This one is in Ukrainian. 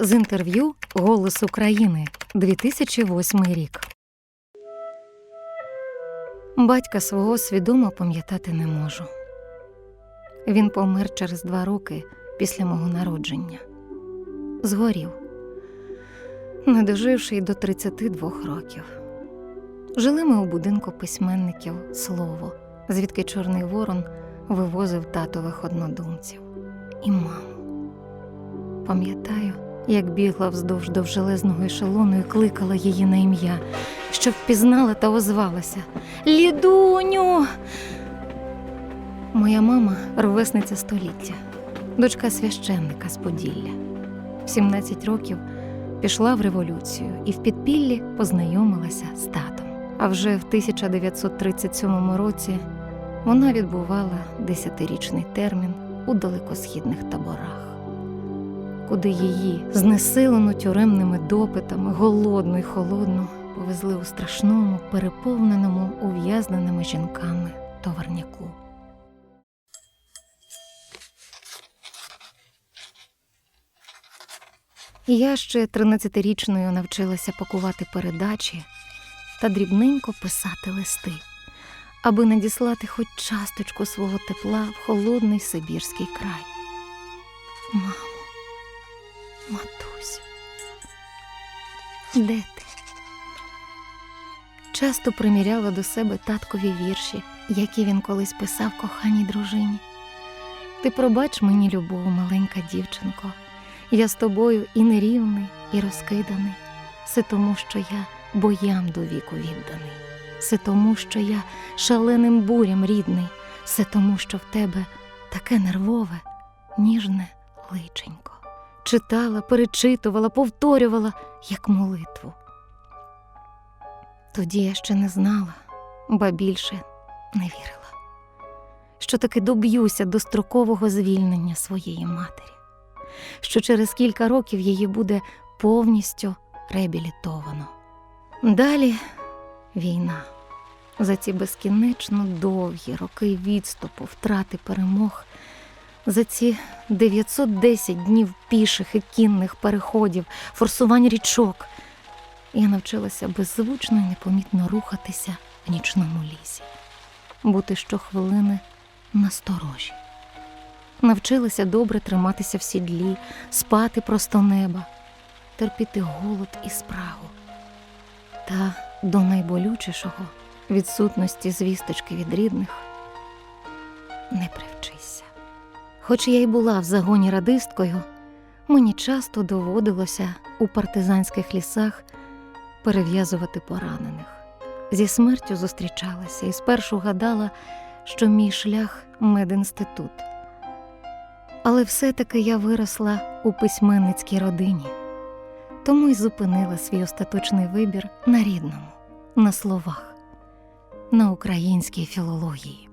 з інтерв'ю Голос України 2008 рік. Батька свого свідомо пам'ятати не можу. Він помер через два роки після мого народження. Згорів, не доживши й до 32 років. Жили ми у будинку письменників Слово, звідки Чорний Ворон вивозив татових однодумців і маму. Пам'ятаю, як бігла вздовж довжелезного ешелону і кликала її на ім'я, щоб впізнала та озвалася Лідуню. Моя мама ровесниця століття, дочка священника з Поділля. В 17 років пішла в революцію і в підпіллі познайомилася з татом. А вже в 1937 році вона відбувала десятирічний термін у далекосхідних таборах, куди її, знесилену тюремними допитами, голодну й холодну, повезли у страшному, переповненому ув'язненими жінками товарняку. Я ще 13-річною навчилася пакувати передачі та дрібненько писати листи, аби надіслати хоч часточку свого тепла в холодний сибірський край. Мамо, матусю, де ти? Часто приміряла до себе таткові вірші, які він колись писав коханій дружині. Ти пробач мені, любов, маленька дівчинко, я з тобою і нерівний, і розкиданий, все тому, що я боям до віку відданий, все тому, що я шаленим бурям рідний, все тому, що в тебе таке нервове, ніжне личенько. Читала, перечитувала, повторювала, як молитву. Тоді я ще не знала, ба більше не вірила, що таки доб'юся дострокового звільнення своєї матері, що через кілька років її буде повністю реабілітовано. Далі війна. За ці безкінечно довгі роки відступу, втрати перемог, за ці 910 днів піших і кінних переходів, форсувань річок. Я навчилася беззвучно і непомітно рухатися в нічному лісі, бути щохвилини насторожі. Навчилася добре триматися в сідлі, спати просто неба, терпіти голод і спрагу. Та до найболючішого відсутності звісточки від рідних не привчися. Хоч я й була в загоні радисткою, мені часто доводилося у партизанських лісах перев'язувати поранених. Зі смертю зустрічалася і спершу гадала, що мій шлях медінститут. Але все-таки я виросла у письменницькій родині, тому й зупинила свій остаточний вибір на рідному, на словах, на українській філології.